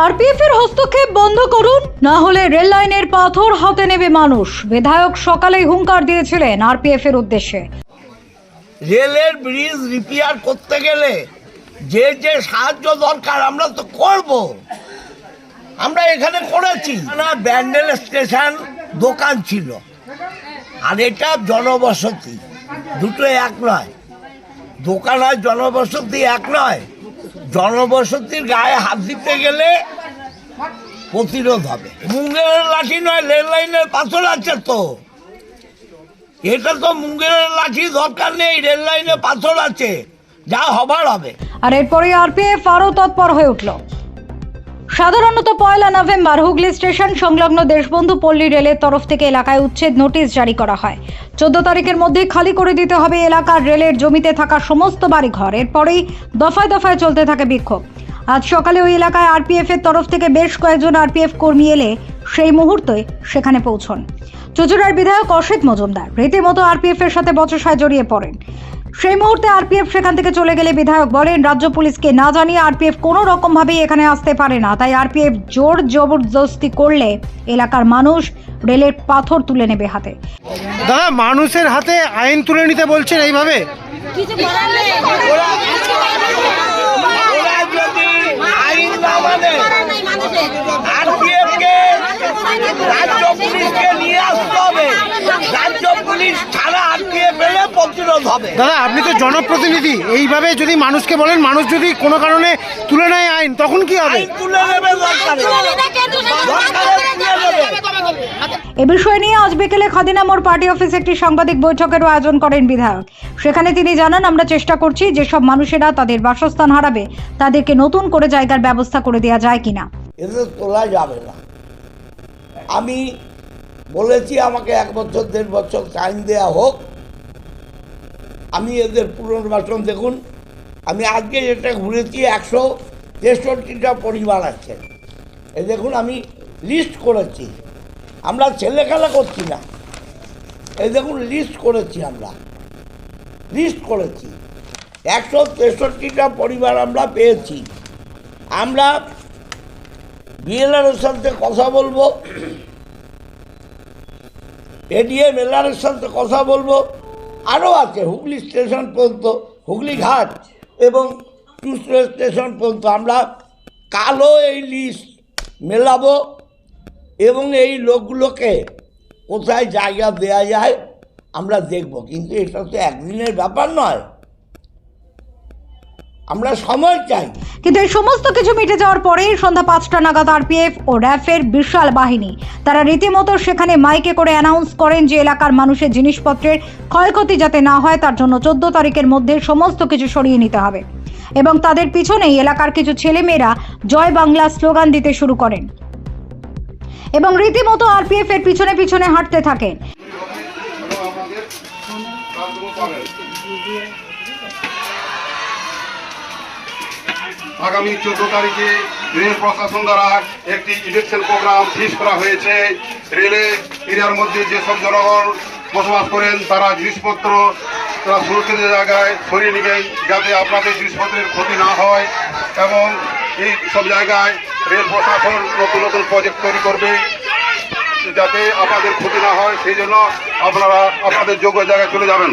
RPF এর হস্তক্ষেপ বন্ধ করুন, না হলে রেল লাইনের পাথর হাতে নেবে মানুষ। বিধায়ক সকালেই হুঙ্কার দিয়েছিলেন আরপিএফ এর উদ্দেশ্যে। রেলের ব্রিজ রিপেয়ার করতে গেলে যে যে সাহায্য দরকার আমরা তো করব। আমরা এখানে করেছি। না, ব্যান্ডেল স্টেশন দোকান ছিল। আর এটা জনবসতি। দুটো এক নয়। দোকান আর জনবসতি এক নয়। জনবসতির গায়ে হাত দিতে গেলে প্রতিরোধ হবে। মুঙ্গেরের লাঠি নয়, রেল লাইনের পাথর আছে তো। এটা তো মুঙ্গেরের লাঠি দরকার নেই, রেল লাইনে পাথর আছে, যা হবার হবে। আর এরপরে আরপিএফ আরও তৎপর হয়ে উঠল। সাধারণত পয়লা নভেম্বর হুগলি স্টেশন সংলগ্ন দেশবন্ধু পল্লী রেলের তরফ থেকে এলাকায় উচ্ছেদ নোটিশ জারি করা হয়। চোদ্দ তারিখের মধ্যে খালি করে দিতে হবে এলাকার রেলের জমিতে থাকা সমস্ত বাড়িঘর। এরপরেই দফায় দফায় চলতে থাকে বিক্ষোভ। আজ সকালে ওই এলাকায় আরপিএফ এর তরফ থেকে বেশ কয়েকজন আরপিএফ কর্মী এলে সেই মুহূর্তে সেখানে পৌঁছন। চুচুড়ার বিধায়ক অসিত মজুমদার, রীতিমতো আরপিএফ এর সাথে বচসায় জড়িয়ে পড়েন। সেই মুহূর্তে আরপিএফ সেখান থেকে চলে গেলে বিধায়ক বলেন রাজ্য পুলিশকে না জানিয়ে আরপিএফ কোনো রকম ভাবেই এখানে আসতে পারে না। তাই আরপিএফ জোর জবরদস্তি করলে এলাকার মানুষ রেলের পাথর তুলে নেবে হাতে। দাদা মানুষের হাতে আইন তুলে নিতে বলছেন এইভাবে? মানে রাজ্য পুলিশকে নিয়ে আসতে হবে। রাজ্য পুলিশ ছাড়া আরপিএফ প্রতিরোধ হবে। দাদা আপনি তো জনপ্রতিনিধি। এইভাবে যদি মানুষকে বলেন মানুষ যদি কোনো কারণে তুলে নেয় আইন তখন কি হবে? তুলে নেবে নেবে এ বিষয় নিয়ে আজ বিকেলে খাদিনা মোড় পার্টি অফিসে একটি সাংবাদিক বৈঠকেরও আয়োজন করেন বিধায়ক। সেখানে তিনি জানান আমরা চেষ্টা করছি যেসব মানুষেরা তাদের বাসস্থান হারাবে তাদেরকে নতুন করে জায়গার ব্যবস্থা করে দেওয়া যায় কিনা। এদের তোলা যাবে না। আমি বলেছি আমাকে এক বছর দেড় বছর টাইম দেওয়া হোক আমি এদের পুনর্বাসন দেখুন, আমি আজকে যেটা ঘুরেছি একশো তেষট্টিটা পরিবার আছে। এ দেখুন, আমি লিস্ট করেছি। আমরা ছেলে খেলা করছি না। এই দেখুন লিস্ট করেছি আমরা। লিস্ট করেছি। একশো তেষট্টিটা পরিবার আমরা পেয়েছি। আমরা বিএলআরের সাথে কথা বলব। এডিএম এলআরের সাথে কথা বলব। আরও আছে, হুগলি স্টেশন পর্যন্ত, হুগলি ঘাট এবং টুসরো স্টেশন পর্যন্ত। আমরা কালো এই লিস্ট মেলাবো এবং এই লোকগুলোকে কোথায় জায়গা দেয়া যায় আমরা দেখব। কিন্তু এটা তো একদিনের ব্যাপার নয়। আমরা সময় চাই। কিন্তু এই সমস্ত কিছু মিটে যাওয়ার পরেই সন্ধ্যা পাঁচটা নাগাদ আরপিএফ ও র্যাফের বিশাল বাহিনী। তারা রীতিমতো সেখানে মাইকে করে অ্যানাউন্স করেন যে এলাকার মানুষের জিনিসপত্রের ক্ষয়ক্ষতি যাতে না হয় তার জন্য চোদ্দ তারিখের মধ্যে সমস্ত কিছু সরিয়ে নিতে হবে। এবং তাদের পিছনেই এলাকার কিছু ছেলেমেয়েরা জয় বাংলা স্লোগান দিতে শুরু করেন। এবং রীতিমতো আরপিএফ এর পিছনে পিছনে হাঁটতে থাকেন। আগামী চোদ্দ তারিখে রেল প্রশাসন দ্বারা একটি ইলেকশন প্রোগ্রাম ফিক্স করা হয়েছে। রেলে এরিয়ার মধ্যে যেসব জনগণ বসবাস করেন, তারা জিনিসপত্র তারা সুরক্ষিত জায়গায় সরিয়ে নেবেন যাতে আপনাদের জিনিসপত্রের ক্ষতি না হয় এবং এই সব জায়গায় রেল প্রশাসন নতুন নতুন প্রজেক্ট তৈরি করবে যাতে আপনাদের ক্ষতি না হয়। সেই জন্য আপনারা, আপনাদের যোগ্য জায়গায় চলে যাবেন।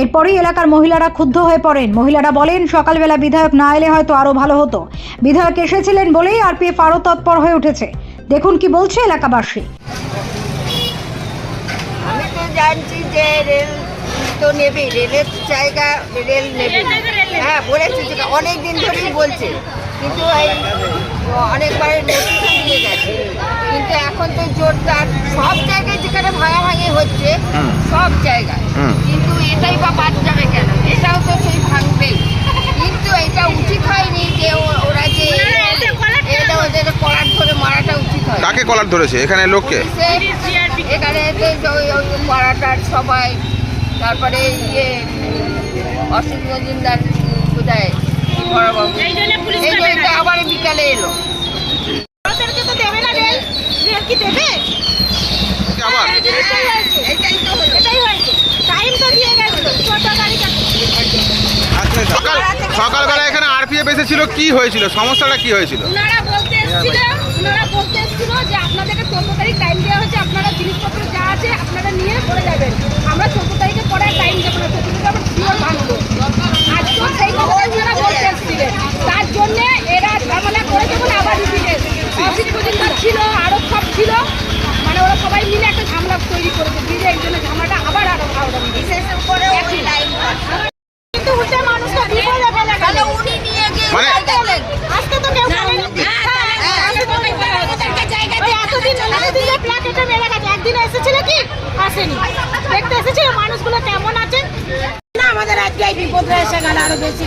এরপরই এলাকার মহিলারা ক্ষুব্ধ হয়ে পড়েন। মহিলারা বলেন, সকালবেলা বিধায়ক না এলে হয়তো আরও ভালো হতো। বিধায়ক এসেছিলেন বলেই আরপিএফ আরও তৎপর হয়ে উঠেছে। দেখুন কি বলছে এলাকাবাসী। আমি তো জানছি যে রেল তো নেবে, রেলের জায়গা রেল নেবে। হ্যাঁ বলেছি অনেক দিন ধরেই বলছে। কিন্তু অনেকবার নোটিশও দিয়ে গেছে। কিন্তু এখন তো জোরদার সব জায়গায়। কিন্তু এটাই বা বাদ যাবে কেন? এটাও তো সেই ভাঙবেই। কিন্তু এটা উচিত হয়নি যে ওরা যে এটা কলার ধরে মারাটা উচিত হয় কাকে ধরেছে? এখানে লোককে? সবাই তারপরে ইয়ে অসীম মজুমদার আবার বিকালে এলো। দেবে না এসেছিল, কি হয়েছিল? সমস্যাটা কি হয়েছিল? বলতে যে আপনাদেরকে টাইম দেওয়া হয়েছে, আপনারা জিনিসপত্র যা আছে আপনারা নিয়ে যাবেন। আমরা তারিখে পরে টাইম দেবো না চোদ্দ তারিখে আমরা শিওর ভাঙবো আজকেও সেই কথাটাই ওনারা বলতে এসেছিলেন তার জন্য এরা ঝামেলা করে যখন আবার রিপিটে অসিত মজুমদার ছিল আরও সব ছিল মানে ওরা সবাই মিলে একটা ঝামেলা তৈরি করেছে ব্রিজে এই জন্য ঝামেলাটা আবার আরও আরও বিশেষ করে ওই লাইন কিন্তু হচ্ছে মানুষটা বিপদে ফেলে গেল তাহলে উনি নিয়ে গিয়ে মানে- আজকে তো কেউ বলেনি। হ্যাঁ, আজকে তো কেউ বলেনি। এই এতদিন এতদিন যে প্ল্যাকেটে মেরে গেছে, একদিন এসেছিল কি? আসেনি। দেখতে এসেছিল মানুষগুলো কেমন আছে না আমাদের আজকে এই বিপদ এসে গেল আরও বেশি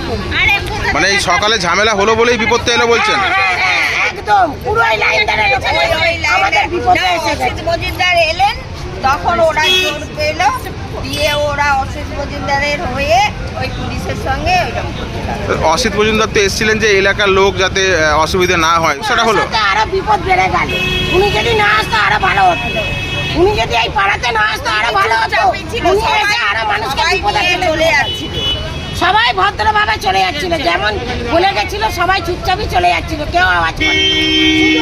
মানে এই সকালে ঝামেলা হলো বলেই বিপদটা এলো বলছেন একদম পুরো লাইন আমাদের এসে গেছে মজুমদার এলেন তখন ওরা জোর পেল দিয়ে ওরা অসিত মজুমদারের হয়ে ওই পুলিশের সঙ্গে ওইরকম করতে লাগল। অসিত মজুমদার তো এসেছিলেন যে এলাকার লোক যাতে অসুবিধা না হয় সেটা হলো? আসাতে আরও বিপদ বেড়ে গেল। উনি যদি না আসতো আরও ভালো হতো। উনি যদি এই পাড়াতে না আসতো আরও ভালো হতো। উনি এসে আরও মানুষকে বিপদে ফেলে চলে। যাচ্ছিল। সবাই ভদ্রভাবে চলে যাচ্ছিল। যেমন বলে গেছিল সবাই চুপচাপই চলে যাচ্ছিল। কেউ আওয়াজ করে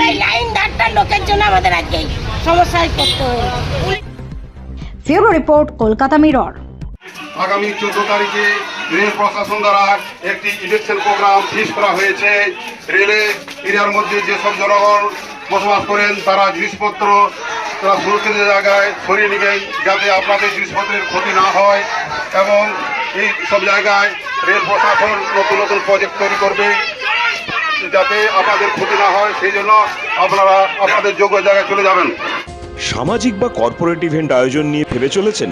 এই লাইন ধারটার লোকের জন্য আমাদের আজকে এই সমস্যায় পড়তে হয়েছে। ফিউরো রিপোর্ট কলকাতা মিরর। আগামী চোদ্দ তারিখে রেল প্রশাসন দ্বারা একটি ইলেকশন প্রোগ্রাম ফিক্স করা হয়েছে। রেলে এরিয়ার মধ্যে যেসব জনগণ বসবাস করেন, তারা জিনিসপত্র তারা সুরক্ষিত জায়গায় সরিয়ে নেবেন যাতে আপনাদের জিনিসপত্রের ক্ষতি না হয় এবং এই সব জায়গায় রেল প্রশাসন নতুন নতুন প্রজেক্ট তৈরি করবে যাতে আপনাদের ক্ষতি না হয়। সেই জন্য আপনারা আপনাদের যোগ্য জায়গায় চলে যাবেন। সামাজিক বা কর্পোরেট ইভেন্ট আয়োজন নিয়ে ভেবে চলেছেন?